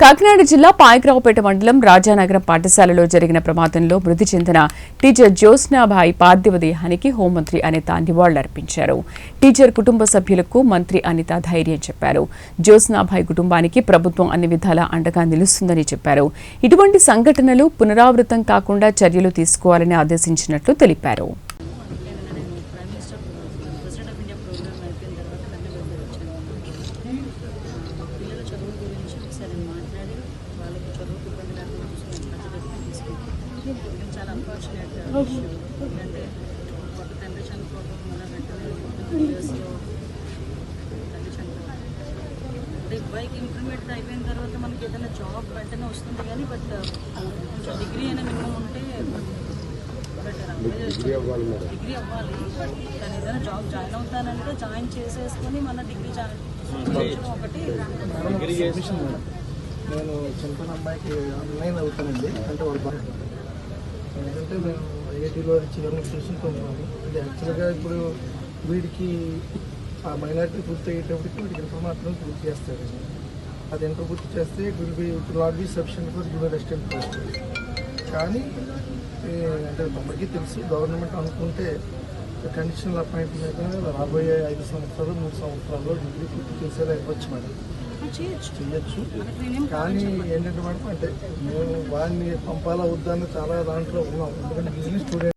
కాకినాడ జిల్లా పాయకరావుపేట మండలం రాజానగరం పాఠశాలలో జరిగిన ప్రమాదంలో మృతి చెందిన టీచర్ జ్యోత్స్నాభాయ్ పార్థివ దేహానికి హోంమంత్రి అనిత నివాళులర్పించారు. టీచర్ కుటుంబ సభ్యులకు మంత్రి అనిత ధైర్యం చెప్పారు. జ్యోత్స్నాభాయ్ కుటుంబానికి ప్రభుత్వం అన్ని విధాలా అండగా నిలుస్తుందని చెప్పారు. ఇటువంటి సంఘటనలు పునరావృతం కాకుండా చర్యలు తీసుకోవాలని ఆదేశించినట్లు తెలిపారు నేను prime minister president of India programme అయిపోయిన తర్వాత నన్ను వెళ్ళి వచ్చాను పిల్లల చదువు గురించి ఒకసారి నేను మాట్లాడి వాళ్ళకి చదువుకు ఇబ్బంది లేకుండా చూసుకుని బాధ్యత తీసుకుంటాను అన్ఫార్చునేట్ ఎందుకంటే ఒక తండ్రి చనిపోవడం వెంటనే ఇయర్స్లో తల్లి చనిపోవడం అంటే అబ్బాయికి ఇంప్రూవ్మెంట్ అయిపోయిన తర్వాత మనకి ఏదైనా జాబ్ వెంటనే వస్తుంది కానీ బట్ కొంచెం డిగ్రీ అయినా మినిమం ఉంటే డిగ్రీ అవ్వాలి డిగ్రీ అవ్వాలి కానీ ఏదైనా జాబ్ జాయిన్ అవుతానంటే జాయిన్ చేసేసుకొని మన డిగ్రీ జాయిన్ ఒకటి నేను చిన్న అమ్మాయికి ఆన్లైన్ అవుతానండి. అంటే వాళ్ళ ఎందుకంటే మేము ఐఐటీలో చేయాలని చూసుకుంటున్నాము ఇది యాక్చువల్గా ఇప్పుడు వీడికి ఆ మైనార్టీ పూర్తి అయ్యేటప్పటికి వీడికి ఇంటర్ మాత్రం పూర్తి చేస్తారు. అది ఇంటర్ పూర్తి చేస్తే will be not be sufficient for junior కానీ అంటే తమకి తెలుసు గవర్నమెంట్ అనుకుంటే కండిషనల్ అపాయింట్మెంట్ రాబోయే ఐదు సంవత్సరాలు మూడు సంవత్సరాల్లో డిగ్రీ పూర్తి చేసేలా ఇవ్వచ్చు మేడం. చేయొచ్చు. కానీ ఏంటంటే మేడం అంటే మేము వాడిని పంపాలా వద్దా అని చాలా దాంట్లో ఉన్నాం. ఎందుకంటే బిజినెస్ స్టూడెంట్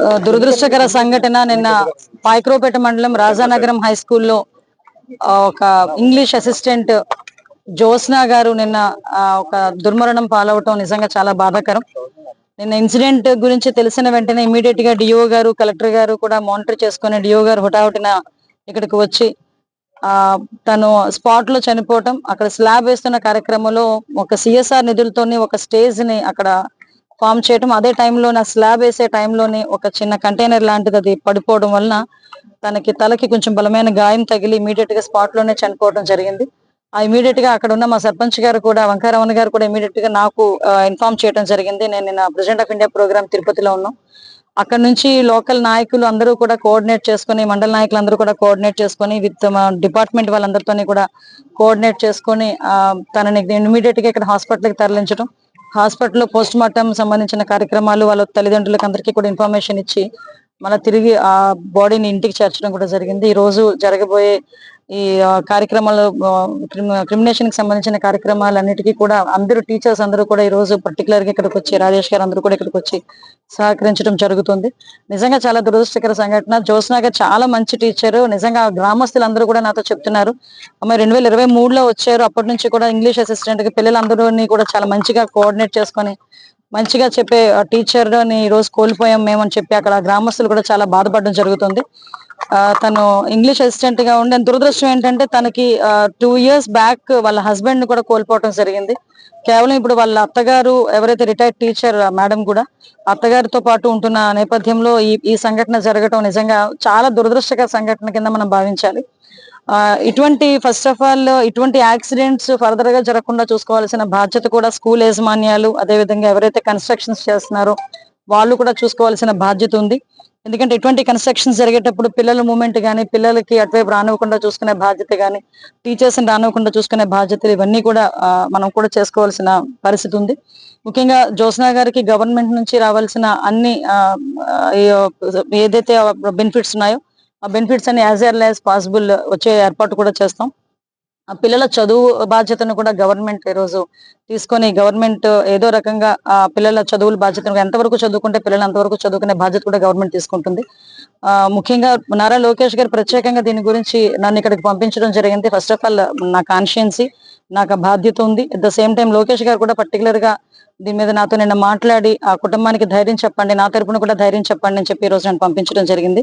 ఆ, దురదృష్టకర సంఘటన నిన్న పాయక్రోపేట మండలం రాజానగరం హై స్కూల్లో ఒక ఇంగ్లీష్ అసిస్టెంట్ జ్యోత్స్న గారు నిన్న ఒక దుర్మరణం పాలవటం నిజంగా చాలా బాధాకరం. నిన్న ఇన్సిడెంట్ గురించి తెలిసిన వెంటనే ఇమీడియట్గా డిఓ గారు కలెక్టర్ గారు కూడా మానిటర్ చేసుకుని డిఓ గారు హుటాహుటిన ఇక్కడికి వచ్చి తను స్పాట్లో చనిపోవటం అక్కడ స్లాబ్ వేస్తున్న కార్యక్రమంలో ఒక సిఎస్ఆర్ నిధులతోనే ఒక స్టేజ్ని అక్కడ ఫామ్ చేయటం అదే టైంలో నా స్లాబ్ వేసే టైంలోనే ఒక చిన్న కంటైనర్ లాంటిది అది పడిపోవడం వలన తనకి తలకి కొంచెం బలమైన గాయం తగిలి ఇమీడియట్గా స్పాట్లోనే చనిపోవడం జరిగింది. ఆ ఇమీడియట్గా అక్కడ ఉన్న మా సర్పంచ్ గారు కూడా వంకారమణ గారు కూడా ఇమీడియట్గా నాకు ఇన్ఫార్మ్ చేయడం జరిగింది. నేను నిన్న ప్రెసిడెంట్ ఆఫ్ ఇండియా ప్రోగ్రామ్ తిరుపతిలో ఉన్నాం. అక్కడ నుంచి లోకల్ నాయకులు అందరూ కూడా కోఆర్డినేట్ చేసుకొని మండల నాయకులు అందరూ కూడా కోఆర్డినేట్ చేసుకొని విత్ డిపార్ట్మెంట్ వాళ్ళందరితో కూడా కోఆర్డినేట్ చేసుకొని తనని ఇమీడియట్గా ఇక్కడ హాస్పిటల్కి తరలించడం. హాస్పిటల్లో పోస్ట్ మార్టం సంబంధించిన కార్యక్రమాలు వాళ్ళ తల్లిదండ్రులకు అందరికీ కూడా ఇన్ఫర్మేషన్ ఇచ్చి మళ్ళీ తిరిగి ఆ బాడీని ఇంటికి చేర్చడం కూడా జరిగింది. ఈ రోజు జరగబోయే ఈ కార్యక్రమాలు క్రిమినేషన్కి సంబంధించిన కార్యక్రమాలన్నిటికీ కూడా అందరూ టీచర్స్ అందరూ కూడా ఈ రోజు పర్టికులర్గా ఇక్కడికి వచ్చి రాజేష్ గారు అందరూ కూడా ఇక్కడికి వచ్చి సహకరించడం జరుగుతుంది. నిజంగా చాలా దురదృష్టకర సంఘటన. జ్యోత్స్న గారు చాలా మంచి టీచర్. నిజంగా గ్రామస్తులందరూ కూడా నాతో చెప్తున్నారు. అమ్మాయి రెండు వేల ఇరవై మూడులో వచ్చారు. అప్పటి నుంచి కూడా ఇంగ్లీష్ అసిస్టెంట్కి పిల్లలందరూని కూడా చాలా మంచిగా కోఆర్డినేట్ చేసుకొని మంచిగా చెప్పే టీచర్ని ఈ రోజు కోల్పోయాం మేమని చెప్పి అక్కడ గ్రామస్తులు కూడా చాలా బాధపడడం జరుగుతుంది. తను ఇంగ్లీష్ అసిస్టెంట్గా ఉండే దురదృష్టం ఏంటంటే తనకి టూ ఇయర్స్ బ్యాక్ వాళ్ళ హస్బెండ్ని కూడా కోల్పోవడం జరిగింది. కేవలం ఇప్పుడు వాళ్ళ అత్తగారు ఎవరైతే రిటైర్డ్ టీచర్ మేడం కూడా అత్తగారితో పాటు ఉంటున్న నేపథ్యంలో ఈ ఈ సంఘటన జరగటం నిజంగా చాలా దురదృష్టకర సంఘటన కింద మనం భావించాలి. ఆ, ఇటువంటి ఫస్ట్ ఆఫ్ ఆల్ ఇటువంటి యాక్సిడెంట్స్ ఫర్దర్గా జరగకుండా చూసుకోవాల్సిన బాధ్యత కూడా స్కూల్ యాజమాన్యాలు అదేవిధంగా ఎవరైతే కన్స్ట్రక్షన్స్ చేస్తున్నారో వాళ్ళు కూడా చూసుకోవాల్సిన బాధ్యత ఉంది. ఎందుకంటే ఇటువంటి కన్స్ట్రక్షన్స్ జరిగేటప్పుడు పిల్లల మూమెంట్ కానీ పిల్లలకి అటువైపు రానివ్వకుండా చూసుకునే బాధ్యత కానీ టీచర్స్ని రానివ్వకుండా చూసుకునే బాధ్యతలు ఇవన్నీ కూడా మనం కూడా చేసుకోవాల్సిన పరిస్థితి ఉంది. ముఖ్యంగా జ్యోత్స్నా గారికి గవర్నమెంట్ నుంచి రావాల్సిన అన్ని ఏదైతే బెనిఫిట్స్ ఉన్నాయో ఆ బెనిఫిట్స్ అన్ని యాజ్ ఎర్లీ యాజ్ పాసిబుల్ వచ్చే ఏర్పాటు కూడా చేస్తాం. పిల్లల చదువు బాధ్యతను కూడా గవర్నమెంట్ ఈరోజు తీసుకొని గవర్నమెంట్ ఏదో రకంగా ఆ పిల్లల చదువుల బాధ్యతను ఎంతవరకు చదువుకుంటే పిల్లలు అంతవరకు చదువుకునే బాధ్యత కూడా గవర్నమెంట్ తీసుకుంటుంది. ఆ ముఖ్యంగా నారా లోకేష్ గారు ప్రత్యేకంగా దీని గురించి నన్ను ఇక్కడికి పంపించడం జరిగింది. ఫస్ట్ ఆఫ్ ఆల్ నా కాన్షియన్సీ నాకు ఆ బాధ్యత ఉంది. At the same time Lokesh garu కూడా పర్టికులర్గా దీని మీద నాతో నిన్న మాట్లాడి ఆ కుటుంబానికి ధైర్యం చెప్పండి నా తరపున కూడా ధైర్యం చెప్పండి అని చెప్పి ఈ రోజు నేను పంపించడం జరిగింది.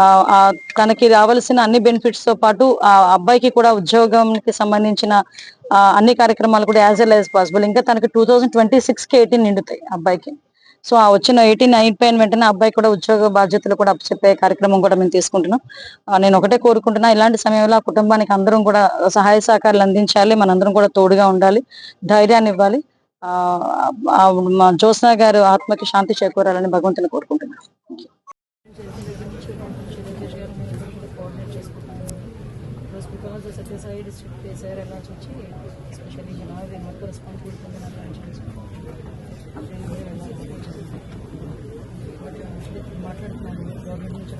ఆ, తనకి రావాల్సిన అన్ని బెనిఫిట్స్తో పాటు ఆ అబ్బాయికి కూడా ఉద్యోగంకి సంబంధించిన అన్ని కార్యక్రమాలు కూడా యాజ్ వెల్ యాజ్ పాసిబుల్ ఇంకా తనకి టూ థౌసండ్ ట్వంటీ సిక్స్కి ఎయిటీన్ నిండుతాయి అబ్బాయికి. సో ఆ వచ్చిన ఎయిటీన్ అయిపోయిన వెంటనే అబ్బాయి కూడా ఉద్యోగ బాధ్యతలు కూడా చెప్పే కార్యక్రమం కూడా మేము తీసుకుంటున్నాం. నేను ఒకటే కోరుకుంటున్నా ఇలాంటి సమయంలో ఆ కుటుంబానికి అందరం కూడా సహాయ సహకారాలు అందించాలి మనందరం కూడా తోడుగా ఉండాలి ధైర్యాన్ని ఇవ్వాలి. ఆ మా జ్యోత్స్న గారు ఆత్మకి శాంతి చేకూరాలని భగవంతుని కోరుకుంటున్నాను. ఎస్ఎస్ఐ డిస్ట్రిక్ట్ ఎస్ఐఆర్ వెళ్ళాల్సి చూసి ఎస్పెషల్లీ నేను అది మొత్తం రెస్పాన్సిబిలిటీ ఉంది నాకు మాట్లాడుతున్నాను గవర్నమెంట్ నుంచి